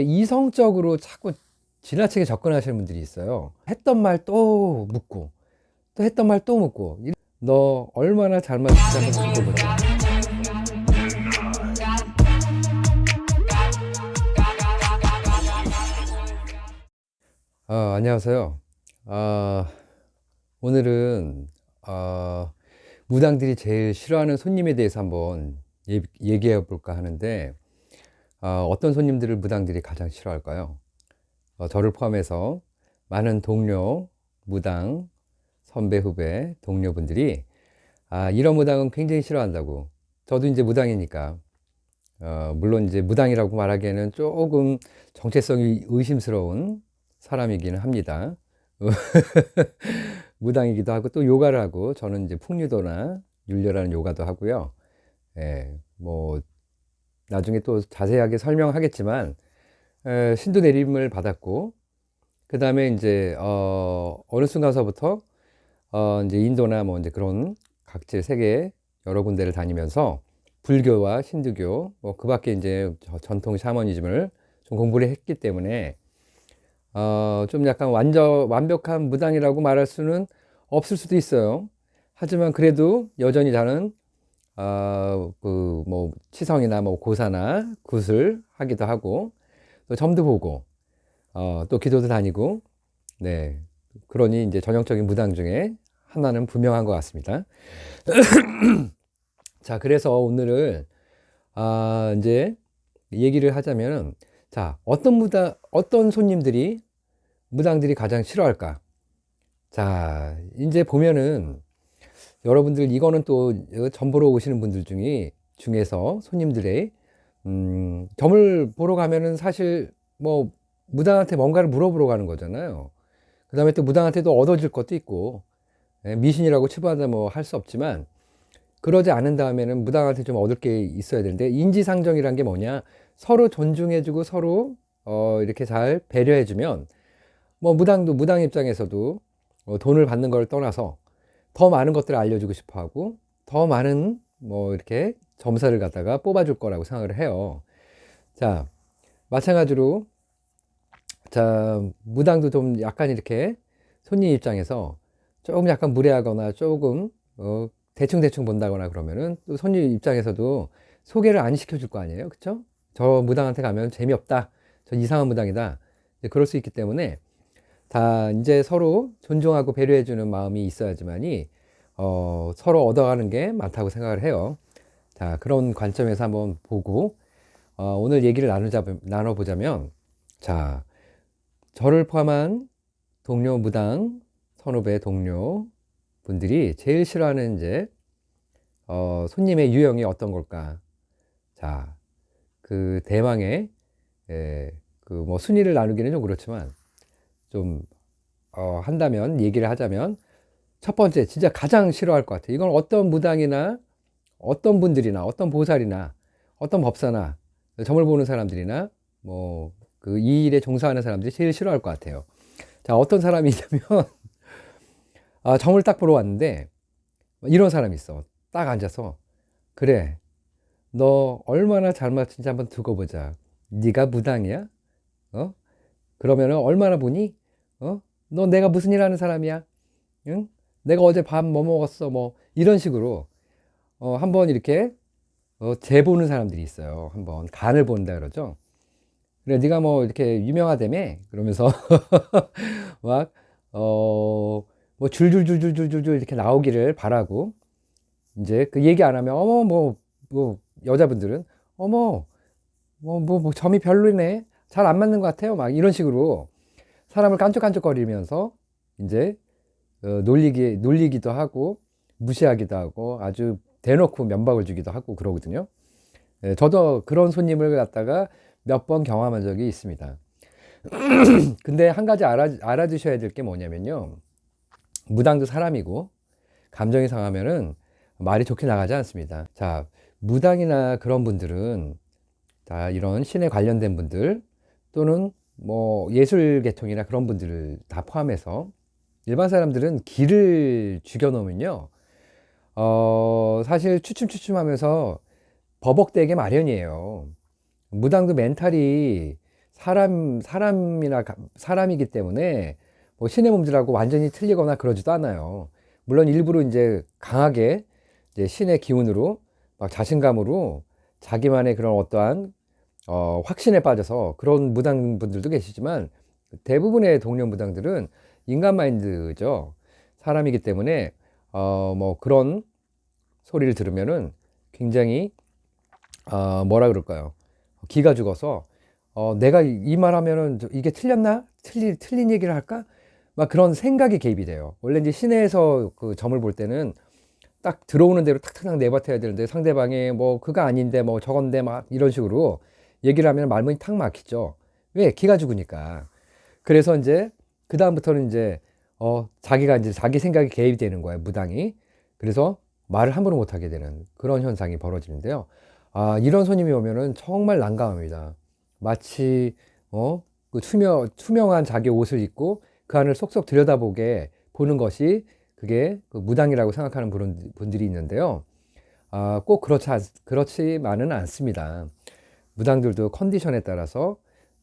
이성적으로 자꾸 지나치게 접근하시는 분들이 있어요. 했던 말 또 묻고, 또 했던 말 또 묻고, 이- 너 얼마나 잘 맞추지 한번 보자. 아, 안녕하세요. 아, 오늘은 아, 무당들이 제일 싫어하는 손님에 대해서 한번 예- 얘기해 볼까 하는데 아, 어떤 손님들을 무당들이 가장 싫어할까요? 어, 저를 포함해서 많은 동료, 무당, 선배, 후배, 동료분들이 아, 이런 무당은 굉장히 싫어한다고. 저도 이제 무당이니까 어, 물론 이제 무당이라고 말하기에는 조금 정체성이 의심스러운 사람이기는 합니다. 무당이기도 하고 또 요가를 하고 저는 이제 풍류도나 율려라는 요가도 하고요. 예, 뭐 나중에 또 자세하게 설명하겠지만 에, 신도 내림을 받았고 그 다음에 이제 어, 어느 순간서부터 어, 이제 인도나 뭐 이제 그런 각지 세계 여러 군데를 다니면서 불교와 신두교 뭐 그밖에 이제 저- 전통 샤머니즘을 좀 공부를 했기 때문에 어, 좀 약간 완전 완벽한 무당이라고 말할 수는 없을 수도 있어요. 하지만 그래도 여전히 저는 어, 그뭐 치성이나 뭐 고사나 굿을 하기도 하고 또 점도 보고 어, 또 기도도 다니고 네 그러니 이제 전형적인 무당 중에 하나는 분명한 것 같습니다. 자 그래서 오늘은 아 이제 얘기를 하자면은 자 어떤 무당 어떤 손님들이 무당들이 가장 싫어할까? 자 이제 보면은 여러분들 이거는 또 점 보러 오시는 분들 중에 중에서 손님들의 음, 점을 보러 가면은 사실 뭐 무당한테 뭔가를 물어보러 가는 거잖아요. 그 다음에 또 무당한테도 얻어질 것도 있고 예, 미신이라고 치부하다 뭐 할 수 없지만 그러지 않은 다음에는 무당한테 좀 얻을 게 있어야 되는데 인지상정이란 게 뭐냐 서로 존중해주고 서로 어, 이렇게 잘 배려해주면 뭐 무당도 무당 입장에서도 어, 돈을 받는 걸 떠나서 더 많은 것들을 알려주고 싶어 하고 더 많은 뭐 이렇게 점사를 갖다가 뽑아줄 거라고 생각을 해요. 자 마찬가지로 자 무당도 좀 약간 이렇게 손님 입장에서 조금 약간 무례하거나 조금 어, 대충 대충 본다거나 그러면은 또 손님 입장에서도 소개를 안 시켜줄 거 아니에요, 그렇죠? 저 무당한테 가면 재미없다, 저 이상한 무당이다, 그럴 수 있기 때문에 다 이제 서로 존중하고 배려해주는 마음이 있어야지만이 어, 서로 얻어가는 게 많다고 생각을 해요. 자 그런 관점에서 한번 보고 어, 오늘 얘기를 나누자 나눠보자면 자 저를 포함한 동료 무당 선후배 동료 분들이 제일 싫어하는 이제 어, 손님의 유형이 어떤 걸까? 자, 그 대망의 예, 그뭐 순위를 나누기는 좀 그렇지만 좀 어, 한다면 얘기를 하자면 첫 번째 진짜 가장 싫어할 것 같아요. 이건 어떤 무당이나 어떤 분들이나 어떤 보살이나 어떤 법사나 점을 보는 사람들이나 뭐 그 이 일에 종사하는 사람들이 제일 싫어할 것 같아요. 자, 어떤 사람이냐면 아, 점을 딱 보러 왔는데 이런 사람이 있어. 딱 앉아서 그래. 너 얼마나 잘 맞춘지 한번 두고 보자. 네가 무당이야? 어? 그러면은 얼마나 보니? 어? 너 내가 무슨 일 하는 사람이야? 응? 내가 어제 밥 뭐 먹었어? 뭐 이런 식으로 어, 한번 이렇게 어, 재보는 사람들이 있어요. 한번 간을 본다 그러죠. 그래 네가 뭐 이렇게 유명하다며 그러면서 막 어, 뭐 줄줄줄줄줄줄 이렇게 나오기를 바라고 이제 그 얘기 안 하면 어머 뭐, 뭐 여자분들은 어머 뭐, 뭐, 뭐 점이 별로네 잘 안 맞는 것 같아요 막 이런 식으로 사람을 깐족깐족거리면서 이제 어, 놀리기 놀리기도 하고 무시하기도 하고 아주 대놓고 면박을 주기도 하고 그러거든요. 예, 저도 그런 손님을 갖다가 몇 번 경험한 적이 있습니다. 근데 한 가지 알아, 알아두셔야 될 게 뭐냐면요. 무당도 사람이고 감정이 상하면은 말이 좋게 나가지 않습니다. 자, 무당이나 그런 분들은 자, 이런 신에 관련된 분들 또는 뭐 예술 계통이나 그런 분들을 다 포함해서 일반 사람들은 기를 죽여 놓으면요. 어, 사실 추춤추춤 하면서 버벅대게 마련이에요. 무당도 멘탈이 사람 사람이나 가- 사람이기 때문에 뭐 신의 몸들하고 완전히 틀리거나 그러지도 않아요. 물론 일부러 이제 강하게 이제 신의 기운으로 막 자신감으로 자기만의 그런 어떠한 어, 확신에 빠져서 그런 무당 분들도 계시지만 대부분의 동료 무당들은 인간 마인드죠. 사람이기 때문에 어, 뭐 그런 소리를 들으면은 굉장히 어, 뭐라 그럴까요? 기가 죽어서 어, 내가 이 말 하면은 저- 이게 틀렸나? 틀리, 틀린 얘기를 할까? 막 그런 생각이 개입이 돼요. 원래 이제 시내에서 그 점을 볼 때는 딱 들어오는 대로 탁탁탁 내뱉어야 되는데 상대방이 뭐 그거 아닌데 뭐 저건데 막 이런 식으로 얘기를 하면 말문이 탁 막히죠. 왜? 기가 죽으니까. 그래서 이제 그 다음부터는 이제 어 자기가 이제 자기 생각이 개입이 되는 거예요. 무당이. 그래서 말을 함부로 못 하게 되는 그런 현상이 벌어지는데요. 아, 이런 손님이 오면은 정말 난감합니다. 마치 어, 그 투명 투명한 자기 옷을 입고 그 안을 쏙쏙 들여다보게 보는 것이 그게 그 무당이라고 생각하는 분- 분들이 있는데요. 아, 꼭 그렇지 않, 그렇지만은 않습니다. 무당들도 컨디션에 따라서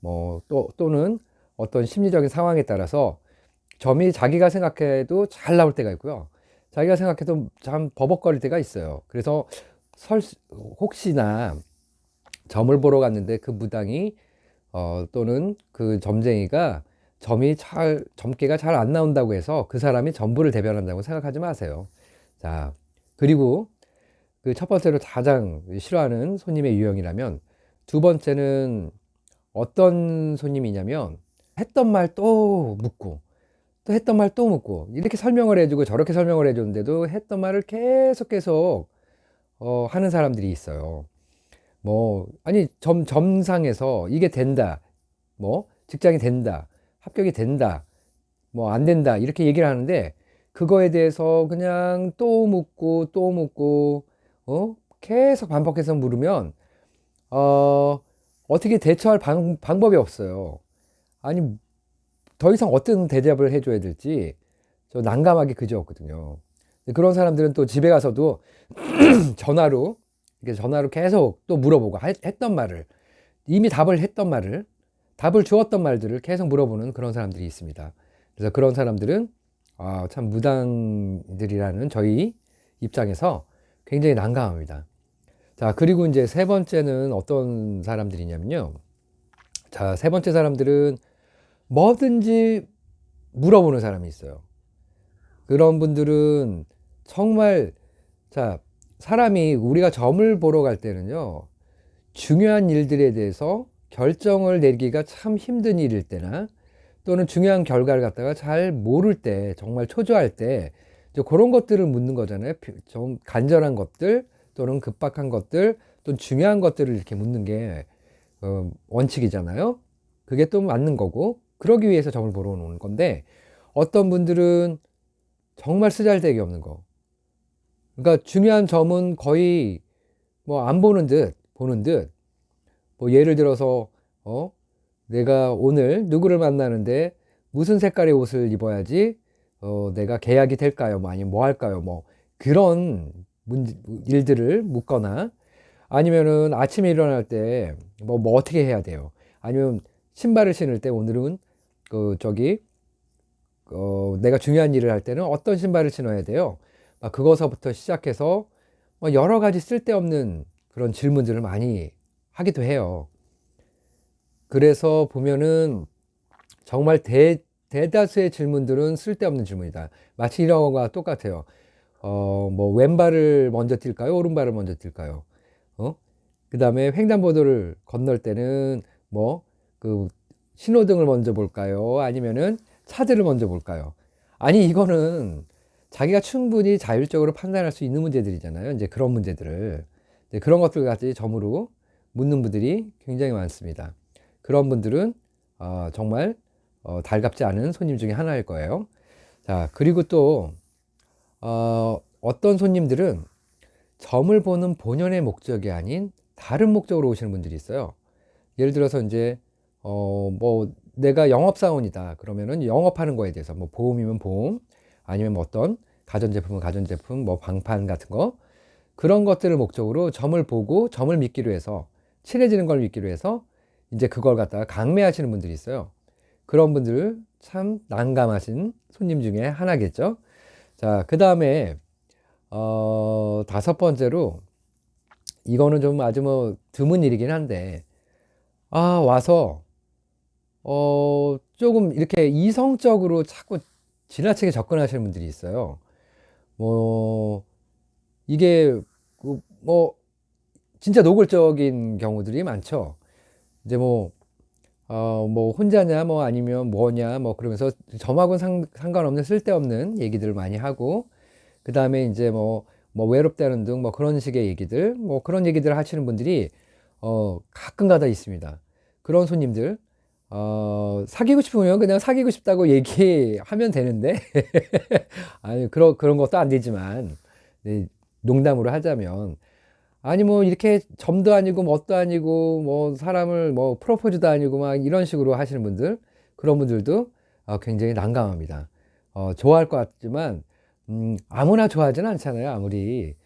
뭐 또 또는 어떤 심리적인 상황에 따라서 점이 자기가 생각해도 잘 나올 때가 있고요. 자기가 생각해도 참 버벅거릴 때가 있어요. 그래서 설 혹시나 점을 보러 갔는데 그 무당이 어, 또는 그 점쟁이가 점이 잘 점괘가 잘 안 나온다고 해서 그 사람이 전부를 대변한다고 생각하지 마세요. 자 그리고 그 첫 번째로 가장 싫어하는 손님의 유형이라면 두 번째는 어떤 손님이냐면 했던 말 또 묻고 또 했던 말 또 묻고 이렇게 설명을 해주고 저렇게 설명을 해줬는데도 했던 말을 계속 계속 어, 하는 사람들이 있어요. 뭐 아니 점 점상에서 이게 된다 뭐 직장이 된다 합격이 된다 뭐 안 된다 이렇게 얘기를 하는데 그거에 대해서 그냥 또 묻고 또 묻고 어 계속 반복해서 물으면 어 어떻게 대처할 방, 방법이 없어요 아니 더 이상 어떤 대답을 해줘야 될지 저 난감하게 그지없거든요 그런 사람들은 또 집에 가서도 전화로 이렇게 전화로 계속 또 물어보고 하- 했던 말을 이미 답을 했던 말을 답을 주었던 말들을 계속 물어보는 그런 사람들이 있습니다. 그래서 그런 사람들은 아, 참 무당들이라는 저희 입장에서 굉장히 난감합니다. 자, 그리고 이제 세 번째는 어떤 사람들이냐면요. 자, 세 번째 사람들은 뭐든지 물어보는 사람이 있어요. 그런 분들은 정말 자, 사람이 우리가 점을 보러 갈 때는요, 중요한 일들에 대해서 결정을 내리기가 참 힘든 일일 때나 또는 중요한 결과를 갖다가 잘 모를 때, 정말 초조할 때, 그런 것들을 묻는 거잖아요. 피- 좀 간절한 것들 또는 급박한 것들 또는 중요한 것들을 이렇게 묻는 게 어, 원칙이잖아요. 그게 또 맞는 거고, 그러기 위해서 점을 보러 오는 건데, 어떤 분들은 정말 쓰잘데기 없는 거, 그러니까 중요한 점은 거의 뭐 안 보는 듯 보는 듯 뭐 예를 들어서 어 내가 오늘 누구를 만나는데 무슨 색깔의 옷을 입어야지 어 내가 계약이 될까요? 뭐 아니면 뭐 할까요? 뭐 그런 문제, 일들을 묻거나 아니면은 아침에 일어날 때 뭐 뭐 어떻게 해야 돼요? 아니면 신발을 신을 때 오늘은 그 저기 어 내가 중요한 일을 할 때는 어떤 신발을 신어야 돼요? 막 그거서부터 시작해서 뭐 여러 가지 쓸데없는 그런 질문들을 많이 하기도 해요. 그래서 보면은 정말 대, 대다수의 질문들은 쓸데없는 질문이다. 마치 이런 거가 똑같아요. 어, 뭐 왼발을 먼저 뛸까요? 오른발을 먼저 뛸까요? 어? 그 다음에 횡단보도를 건널 때는 뭐 그 신호등을 먼저 볼까요? 아니면은 차들을 먼저 볼까요? 아니 이거는 자기가 충분히 자율적으로 판단할 수 있는 문제들이잖아요. 이제 그런 문제들을 이제 그런 것들 같이 점으로 묻는 분들이 굉장히 많습니다. 그런 분들은 어, 정말 어, 달갑지 않은 손님 중에 하나일 거예요. 자 그리고 또 어, 어떤 손님들은 점을 보는 본연의 목적이 아닌 다른 목적으로 오시는 분들이 있어요. 예를 들어서 이제 어, 뭐 내가 영업사원이다 그러면은 영업하는 거에 대해서 뭐 보험이면 보험 아니면 뭐 어떤 가전제품은 가전제품 뭐 방판 같은 거 그런 것들을 목적으로 점을 보고 점을 믿기로 해서 친해지는 걸 믿기로 해서 이제 그걸 갖다가 강매하시는 분들이 있어요. 그런 분들 참 난감하신 손님 중에 하나겠죠. 자, 그 다음에, 어, 다섯 번째로, 이거는 좀 아주 뭐 드문 일이긴 한데, 아, 와서, 어, 조금 이렇게 이성적으로 자꾸 지나치게 접근하시는 분들이 있어요. 뭐, 이게, 그 뭐, 진짜 노골적인 경우들이 많죠. 이제 뭐, 어, 뭐, 혼자냐, 뭐, 아니면 뭐냐, 뭐, 그러면서 점하고는 상, 상관없는 쓸데없는 얘기들을 많이 하고, 그 다음에 이제 뭐, 뭐, 외롭다는 등 뭐 그런 식의 얘기들, 뭐 그런 얘기들 하시는 분들이, 어, 가끔 가다 있습니다. 그런 손님들, 어, 사귀고 싶으면 그냥 사귀고 싶다고 얘기하면 되는데, 아니, 그런, 그런 것도 안 되지만, 네, 농담으로 하자면, 아니, 뭐, 이렇게 점도 아니고, 뭣도 아니고, 뭐, 사람을 뭐, 프로포즈도 아니고, 막 이런 식으로 하시는 분들, 그런 분들도 어, 굉장히 난감합니다. 어, 좋아할 것 같지만, 음, 아무나 좋아하지는 않잖아요, 아무리.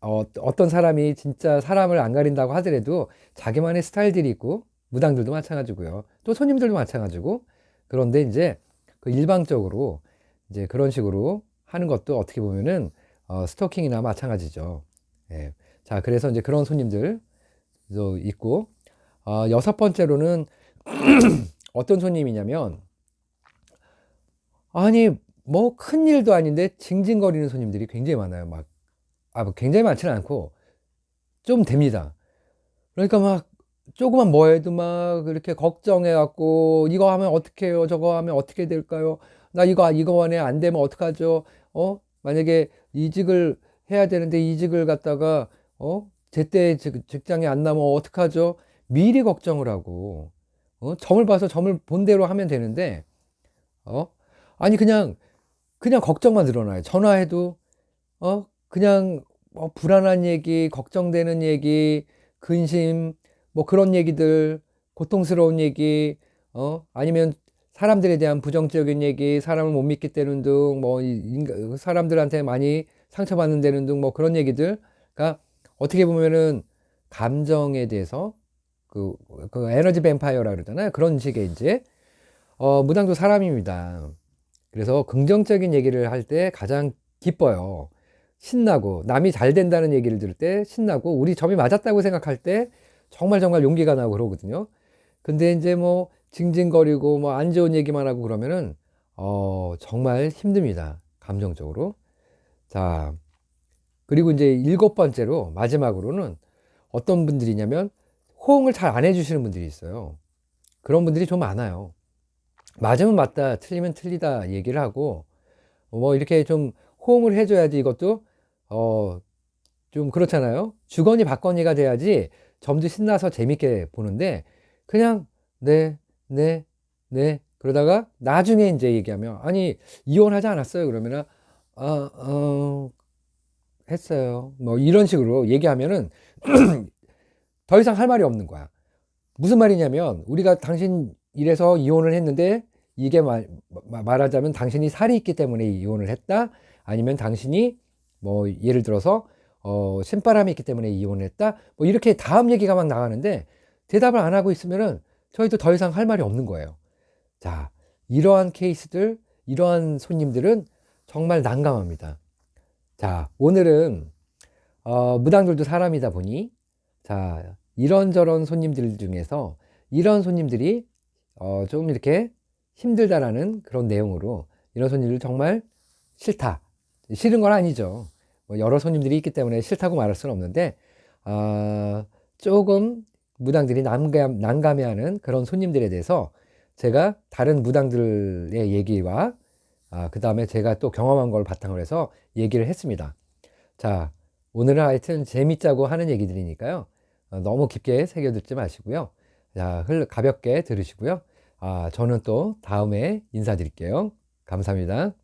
어, 어떤 사람이 진짜 사람을 안 가린다고 하더라도 자기만의 스타일들이 있고, 무당들도 마찬가지고요. 또 손님들도 마찬가지고. 그런데 이제 그 일방적으로 이제 그런 식으로 하는 것도 어떻게 보면은 어, 스토킹이나 마찬가지죠. 예. 자, 그래서 이제 그런 손님들 도 있고, 어, 여섯 번째로는 어떤 손님이냐면, 아니, 뭐 큰 일도 아닌데 징징거리는 손님들이 굉장히 많아요. 막, 아, 뭐 굉장히 많지는 않고, 좀 됩니다. 그러니까 막, 조그만 뭐 해도 막 이렇게 걱정해 갖고, 이거 하면 어떻게 해요? 저거 하면 어떻게 될까요? 나 이거, 이거 안에 안 되면 어떡하죠? 어? 만약에 이직을 해야 되는데 이직을 갖다가 어? 제때 직장에 안 나면 어떡하죠? 미리 걱정을 하고, 어? 점을 봐서 점을 본 대로 하면 되는데, 어? 아니, 그냥, 그냥 걱정만 늘어나요. 전화해도, 어? 그냥, 뭐, 불안한 얘기, 걱정되는 얘기, 근심, 뭐 그런 얘기들, 고통스러운 얘기, 어? 아니면 사람들에 대한 부정적인 얘기, 사람을 못 믿기 때는 등, 뭐, 사람들한테 많이 상처받는 데는 등, 뭐 그런 얘기들, 그러니까 어떻게 보면은 감정에 대해서 그, 그 에너지 뱀파이어라 그러잖아요. 그런 식의 이제 어, 무당도 사람입니다. 그래서 긍정적인 얘기를 할 때 가장 기뻐요. 신나고 남이 잘 된다는 얘기를 들을 때 신나고 우리 점이 맞았다고 생각할 때 정말 정말 용기가 나고 그러거든요. 근데 이제 뭐 징징거리고 뭐 안 좋은 얘기만 하고 그러면은 어, 정말 힘듭니다. 감정적으로. 자, 그리고 이제 일곱 번째로 마지막으로는 어떤 분들이냐면 호응을 잘 안 해주시는 분들이 있어요. 그런 분들이 좀 많아요. 맞으면 맞다, 틀리면 틀리다 얘기를 하고 뭐 이렇게 좀 호응을 해줘야지 이것도 어 좀 그렇잖아요. 주거니 받거니가 돼야지 점도 신나서 재밌게 보는데 그냥 네, 네, 네 그러다가 나중에 이제 얘기하면 아니 이혼하지 않았어요 그러면은 아, 어, 했어요. 뭐 이런 식으로 얘기하면은 더 이상 할 말이 없는 거야. 무슨 말이냐면 우리가 당신 이래서 이혼을 했는데 이게 말, 말하자면 당신이 살이 있기 때문에 이혼을 했다. 아니면 당신이 뭐 예를 들어서 어, 신바람이 있기 때문에 이혼을 했다. 뭐 이렇게 다음 얘기가 막 나가는데 대답을 안 하고 있으면은 저희도 더 이상 할 말이 없는 거예요. 자, 이러한 케이스들, 이러한 손님들은 정말 난감합니다. 자, 오늘은 어, 무당들도 사람이다 보니 자, 이런저런 손님들 중에서 이런 손님들이 어, 좀 이렇게 힘들다라는 그런 내용으로 이런 손님들 정말 싫다. 싫은 건 아니죠. 뭐 여러 손님들이 있기 때문에 싫다고 말할 수는 없는데 어, 조금 무당들이 난감, 난감해하는 그런 손님들에 대해서 제가 다른 무당들의 얘기와 아, 그 다음에 제가 또 경험한 걸 바탕으로 해서 얘기를 했습니다. 자, 오늘은 하여튼 재밌자고 하는 얘기들이니까요. 어, 너무 깊게 새겨듣지 마시고요. 자, 가볍게 들으시고요. 아, 저는 또 다음에 인사드릴게요. 감사합니다.